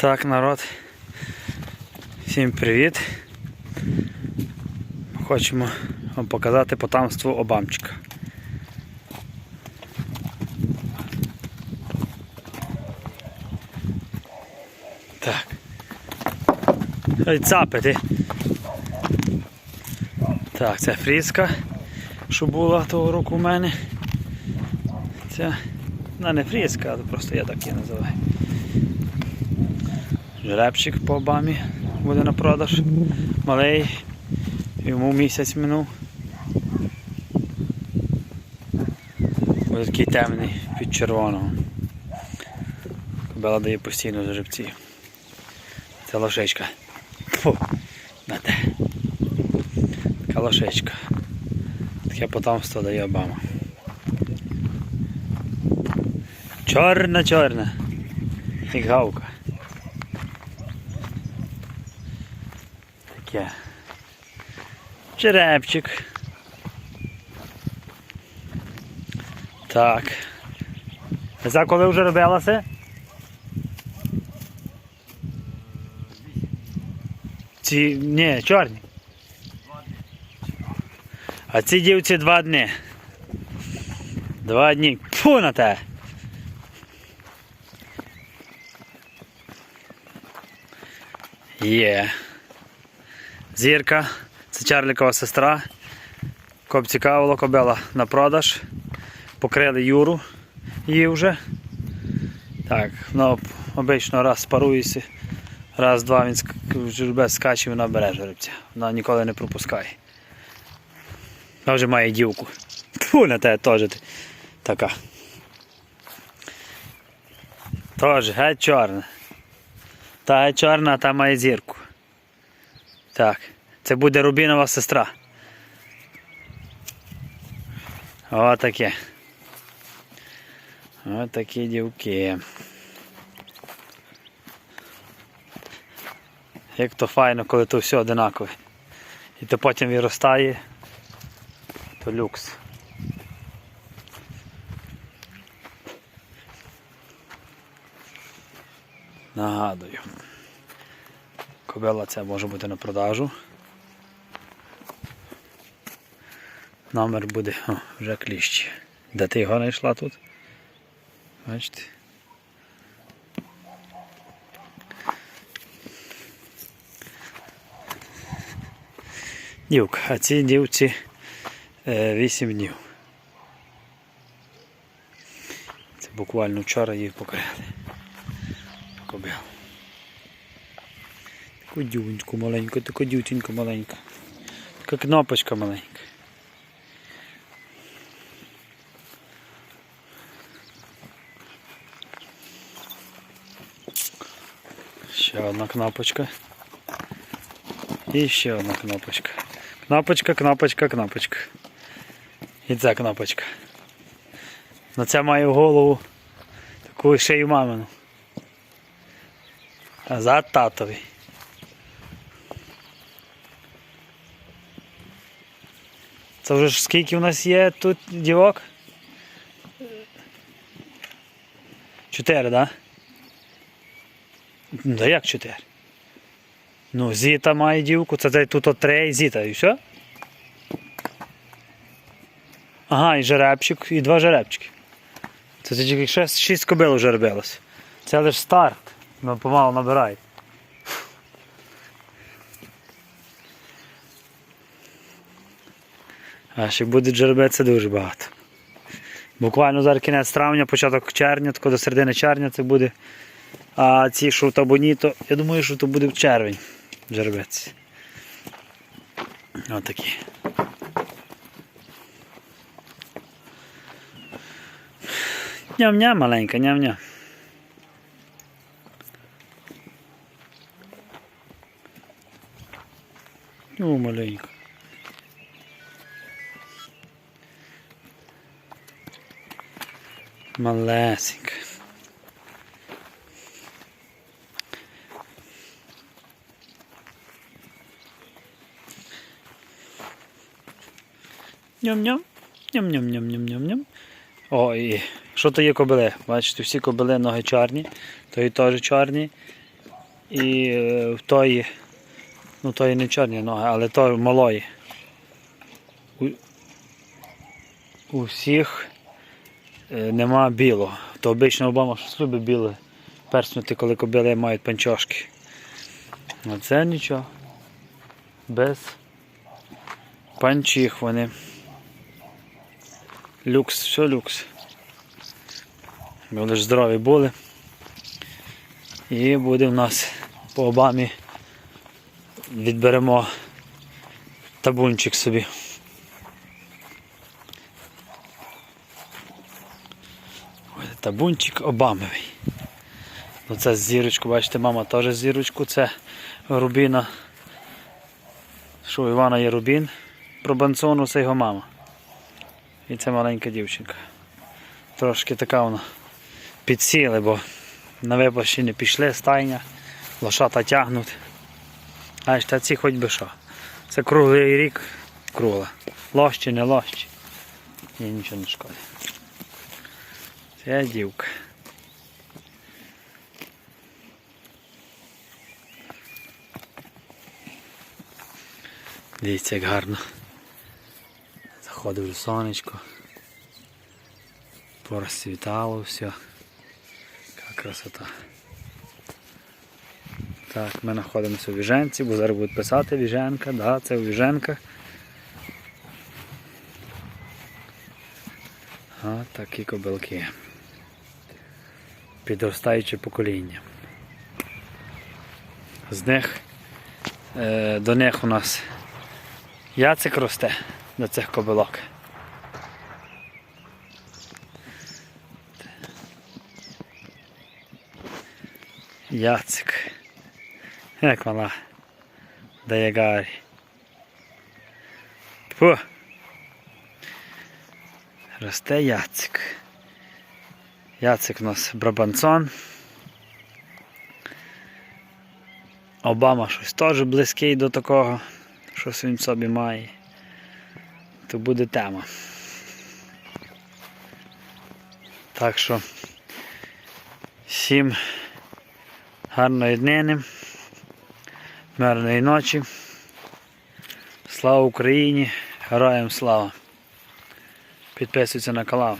Так, народ. Всім привіт. Хочемо вам показати потамство обамчика. Так. Ой, цапи ти. Так, це фріска, що була того року у мене. Це вона не фріска, але просто я так її називаю. Жеребчик по обамі буде на продаж. Малий. Йому місяць минув. Ось такий темний під червоного. Кобела дає постійно жеребців. Це лошечка. Фу, на те. Така лошечка. Таке потомство дає Обама. Чорна чорна. Як гавка. Таке. Черепчик. Так. Це коли вже робилося? Ці. Ні, чорні. А ці дівці два дні. Два дні. Фу на те. Є. Зірка. Це Чарлікова сестра. Коб цікавило кобела на продаж. Покрили Юру її вже. Так, ну обично раз спарується, раз, два він жеребець скаче, вона бере жеребця. Вона ніколи не пропускає. Вона вже має дівку. Фу, на те теж така. Теж геть чорна. Та геть чорна, а та має зірку. Так. Це буде Рубінова сестра. Отаке. Отакі дівки. Як то файно, коли то все одинакове. І то потім виростає, то люкс. Нагадую. Кобила це може бути на продажу. Номер буде о, вже кліщ. Де ти його знайшла тут? Бачите? Дівка, а цій дівці е, 8 днів. Це буквально вчора її покрили. Кобил. Дівчинку маленьку, таку дівчинку маленька. Така кнопочка маленька. Ще одна кнопочка. І ще одна кнопочка. Кнопочка, кнопочка, кнопочка. І ця кнопочка. На це має голову таку шею мамину. А за татові. Це вже ж скільки у нас є тут дівок? Чотири, так? Да? Ну, да як чотири? Ну, Зіта має дівку, це тут от три, і Зіта, і все? Ага, і жеребчик, і два жеребчики. Це тільки шість, кобил вже робилось. Це лише старт. Ну, помалу А ще буде жеребець це дуже багато. Буквально зараз кінець травня, початок червня, тако до середини червня це буде. А ці, що в табуні, то я думаю, що то буде в червень жеребець. Отакі. Ням-ням маленька, ням-ням. О, маленька. Малесенька. Ням-ням. Ням-ням-ням-ням-ням-ням. О, і що то є кобили? Бачите, всі кобили ноги чорні, то і теж чорні. І е, в тої, ну тої не чорні ноги, але тої малої. У, у всіх нема білого. То обично Обама щось любить біле перснути, коли кобили мають панчошки. А це нічого. Без панчих вони. Люкс, все люкс. Ми лише здорові були. І буде в нас по обамі відберемо табунчик собі. Табунчик обамовий. Ну це зірочку, бачите, мама теж зірочку, це рубіна. Що у Івана є рубін, про банцону це його мама. І це маленька дівчинка. Трошки така вона підсіли, бо на випаші не пішли, стайня, лошата тягнуть. А та ці хоч би що. Це круглий рік кругла. Лощі, не лощі. Ні, нічого не шкода. Це дівка. Дивіться, як гарно. Заходить вже сонечко. Порозцвітало все. Яка красота. Так, ми знаходимося у Віженці, бо зараз будуть писати Віженка, да, це у Віженках. А такі кобилки. Підростаюче покоління. З них е, до них у нас яцик росте до цих кобилок. Яцик. Як вона дає гарі. Росте яцик. Яцик у нас брабанцон. Обама щось теж близький до такого, щось він в собі має. То буде тема. Так що всім гарної днини, мирної ночі. Слава Україні! Героям слава! Підписуйся на канал.